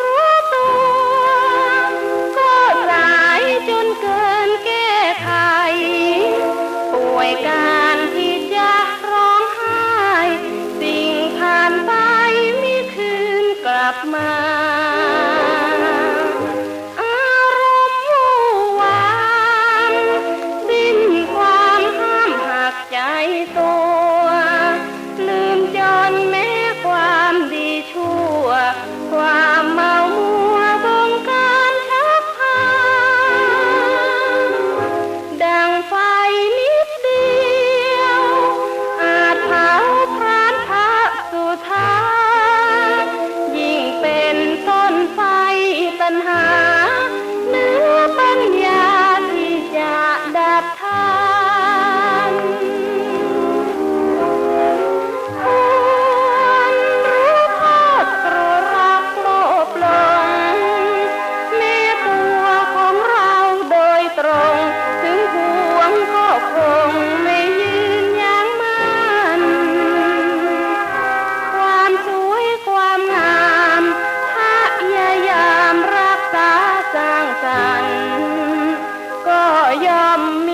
รู้ตัว ก็สายจนเกินแก้ไข ป่วยการที่จะร้องไห้ สิ่งผ่านไปไม่คืนกลับมาใจตัว from